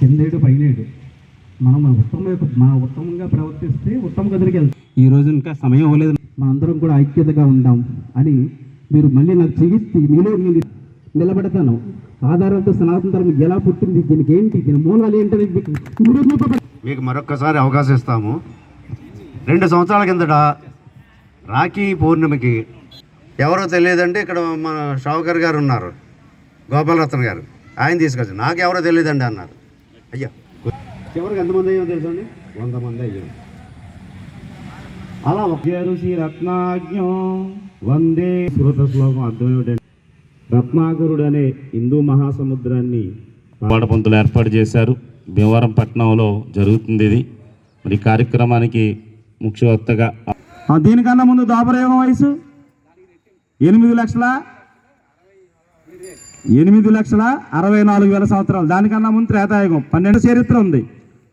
కిందేడు పైనేడు. మనం ఉత్తమ మన ఉత్తమంగా ప్రవర్తిస్తే ఉత్తమ గదికి వెళ్తాం. ఈ రోజు ఇంకా సమయం అవ్వలేదు మనందరం కూడా ఐక్యతగా ఉందాం అని మీరు మళ్ళీ నాకు చెయ్యి మీలో నేను నిలబెడతాను. ఆధారాలతో సనాతన ధర్మం ఎలా పుట్టింది? దీనికి ఏంటి? దీని మూలాలు ఏంటని మీకు మరొక్కసారి అవకాశం ఇస్తాము. రెండు సంవత్సరాల కిందట రాఖీ పౌర్ణమికి ఎవరో తెలియదంటే ఇక్కడ మన షావుకర్ గారు ఉన్నారు గోపాలరత్న గారు. ఆయన తీసుకొచ్చి నాకు ఎవరో తెలియదండి అన్నారు. అయ్యా చివరికి ఎంతమంది అయ్యో తెలుసండి? వంద మంది అయ్యాం అలా ఒక ఋషి రత్నాజ్ఞం వందే శృత శ్లోకం అర్థం ఏమిటంటే రత్నాకరుడు అనే హిందూ మహాసముద్రాన్ని వాడపంతులు ఏర్పాటు చేశారు. భీమవరం పట్టణంలో జరుగుతుంది ఇది. మరి ఈ కార్యక్రమానికి ముఖ్య వక్తగా ఆ, దీనికన్నా ముందు దాపరయోగం వయసు? ఎనిమిది లక్షల? ఎనిమిది లక్షల అరవై నాలుగు వేల సంవత్సరాలు. దానికన్నా ముందు త్రేతాయుగం. పన్నెండు చరిత్ర ఉంది.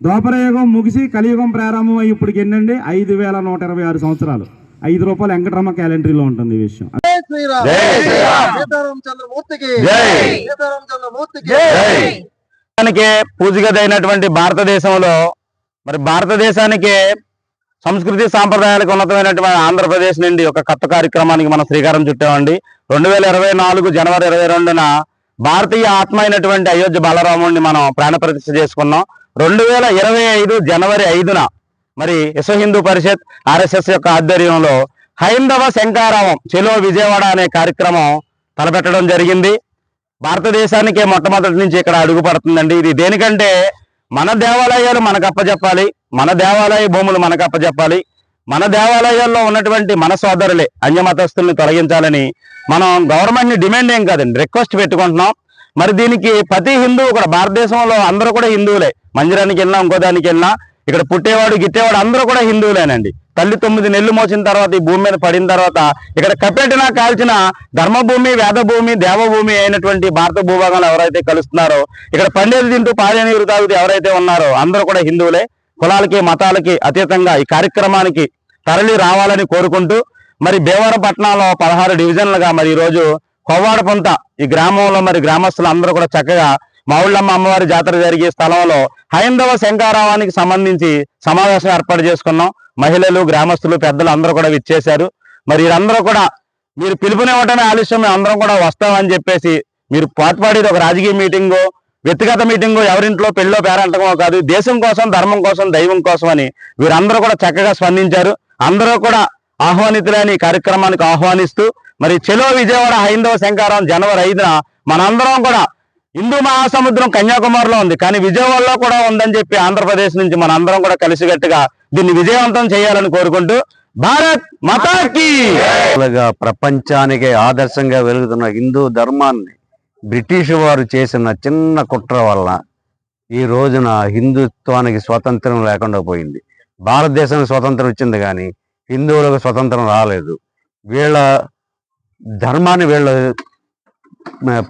ద్వాపరయుగం ముగిసి కలియుగం ప్రారంభం అయ్యి ఇప్పటికి ఎన్నండి? ఐదు వేల నూట ఇరవై ఆరు సంవత్సరాలు. ఐదు రూపాయలు వెంకటరమ్మ క్యాలెండరీలో ఉంటుంది ఈ విషయం. పూజగదైనటువంటి భారతదేశంలో మరి భారతదేశానికి సంస్కృతి సాంప్రదాయాలకు ఉన్నతమైనటువంటి ఆంధ్రప్రదేశ్ నుండి ఒక కొత్త కార్యక్రమానికి మనం శ్రీకారం చుట్టామండి. రెండు వేల ఇరవై నాలుగు జనవరి ఇరవై రెండున భారతీయ ఆత్మ అయినటువంటి అయోధ్య బాలరాముడిని మనం ప్రాణప్రతిష్ఠ చేసుకున్నాం. రెండు వేల ఇరవై ఐదు జనవరి ఐదున మరి విశ్వ హిందూ పరిషత్ ఆర్ఎస్ఎస్ యొక్క ఆధ్వర్యంలో హైందవ శంకారావం చెలో విజయవాడ అనే కార్యక్రమం తలపెట్టడం జరిగింది. భారతదేశానికే మొట్టమొదటి నుంచి ఇక్కడ అడుగు పడుతుందండి. ఇది దేనికంటే మన దేవాలయాలు మనకు అప్పచెప్పాలి మన దేవాలయ భూములు మనకు అప్పచెప్పాలి మన దేవాలయాల్లో ఉన్నటువంటి మన సోదరులే అన్యమతస్తుల్ని తొలగించాలని మనం గవర్నమెంట్ని డిమాండ్ ఏం కాదండి రిక్వెస్ట్ పెట్టుకుంటున్నాం. మరి దీనికి ప్రతి హిందువు కూడా భారతదేశంలో అందరూ కూడా హిందువులే. మందిరానికి వెళ్ళినా ఇంకో దానికి వెళ్ళినా ఇక్కడ పుట్టేవాడు గిట్టేవాడు అందరూ కూడా హిందువులేనండి. తల్లి తొమ్మిది నెల్లు మోసిన తర్వాత ఈ భూమి మీద పడిన తర్వాత ఇక్కడ కప్పెట్టిన కాల్చిన ధర్మభూమి వేదభూమి దేవభూమి అయినటువంటి భారత భూభాగంలో ఎవరైతే కలుస్తున్నారో ఇక్కడ పండేది తింటూ పాడే తాగుతూ ఎవరైతే ఉన్నారో అందరూ కూడా హిందువులే. కులాలకి మతాలకి అతీతంగా ఈ కార్యక్రమానికి తరలి రావాలని కోరుకుంటూ మరి భీమవరం పట్టణంలో పదహారు డివిజన్లుగా మరి ఈరోజు కొవ్వాడపొంత ఈ గ్రామంలో మరి గ్రామస్తులు అందరూ కూడా చక్కగా మావుళ్ళమ్మ అమ్మవారి జాతర జరిగే స్థలంలో హైందవ శంకారావానికి సంబంధించి సమావేశం ఏర్పాటు చేసుకున్నాం. మహిళలు గ్రామస్తులు పెద్దలు అందరూ కూడా విచ్చేశారు. మరి వీరందరూ కూడా మీరు పిలుపునివ్వటమే ఆలస్యం అందరం కూడా వస్తామని చెప్పేసి మీరు పాటుపాడేది ఒక రాజకీయ మీటింగు వ్యక్తిగత మీటింగ్ ఎవరింట్లో పెళ్ళో పేరంటకమో కాదు దేశం కోసం ధర్మం కోసం దైవం కోసం అని వీరందరూ కూడా చక్కగా స్పందించారు అందరూ కూడా ఆహ్వానితులని కార్యక్రమానికి ఆహ్వానిస్తూ మరి చెలో విజయవాడ హైందవ శంకారం జనవరి ఐదున మనందరం కూడా హిందూ మహాసముద్రం కన్యాకుమారిలో ఉంది కానీ విజయవాడలో కూడా ఉందని చెప్పి ఆంధ్రప్రదేశ్ నుంచి మన అందరం కూడా కలిసికట్టుగా దీన్ని విజయవంతం చేయాలని కోరుకుంటూ భారత్ మతాకి ప్రపంచానికి ఆదర్శంగా వెలుగుతున్న హిందూ ధర్మాన్ని బ్రిటిష్ వారు చేసిన చిన్న కుట్ర వల్ల ఈ రోజున హిందుత్వానికి స్వతంత్రం లేకుండా పోయింది. భారతదేశానికి స్వతంత్రం వచ్చింది కానీ హిందువులకు స్వతంత్రం రాలేదు. వీళ్ళ ధర్మాన్ని వీళ్ళ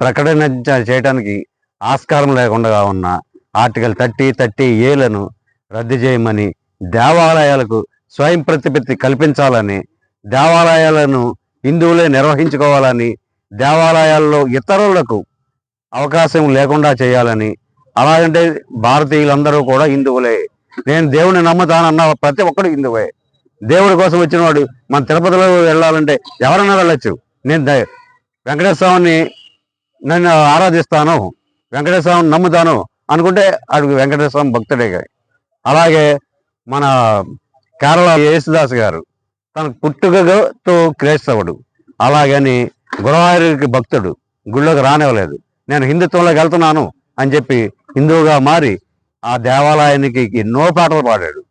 ప్రకటన చేయడానికి ఆస్కారం లేకుండా ఉన్న ఆర్టికల్ థర్టీ థర్టీ ఏలను రద్దు చేయమని దేవాలయాలకు స్వయం ప్రతిపత్తి కల్పించాలని దేవాలయాలను హిందువులే నిర్వహించుకోవాలని దేవాలయాల్లో ఇతరులకు అవకాశం లేకుండా చేయాలని అలాగంటే భారతీయులందరూ కూడా హిందువులే. నేను దేవుని నమ్ముతానన్న ప్రతి ఒక్కడు హిందువే. దేవుడి కోసం వచ్చిన వాడు మన తిరుపతిలో వెళ్ళాలంటే ఎవరన్నా వెళ్ళొచ్చు. నేను ద- నన్ను స్వామిని నేను ఆరాధిస్తాను వెంకటేశ్వర స్వామిని నమ్ముతాను అనుకుంటే అడుగు వెంకటేశ్వర స్వామి భక్తుడే అలాగే మన కేరళ యేసుదాస్ గారు తన పుట్టుకతో క్రైస్తవుడు. అలాగని గురువారికి భక్తుడు గుళ్ళోకి రానివ్వలేదు. నేను హిందుత్వంలోకి వెళ్తున్నాను అని చెప్పి హిందువుగా మారి ఆ దేవాలయానికి ఎన్నో పాటలు పాడాడు.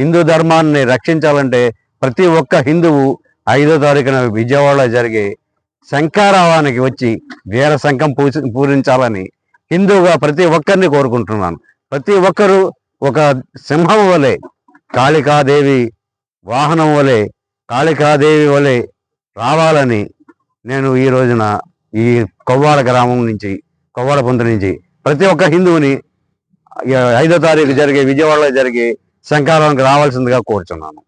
హిందూ ధర్మాన్ని రక్షించాలంటే ప్రతి ఒక్క హిందువు ఐదో తారీఖున విజయవాడలో జరిగే శంకారావానికి వచ్చి వీర శంఖం పూసి పూరించాలని హిందువుగా ప్రతి ఒక్కరిని కోరుకుంటున్నాను. ప్రతి ఒక్కరూ ఒక సింహం వలె కాళికాదేవి వాహనం వలె కాళికాదేవి వలె రావాలని నేను ఈ రోజున ఈ కొవ్వాడ గ్రామం నుంచి కొవ్వాడ పొంత నుంచి ప్రతి ఒక్క హిందువుని ఐదో తారీఖు జరిగే విజయవాడలో జరిగే శంకారానికి రావాల్సిందిగా కోరుచున్నాను.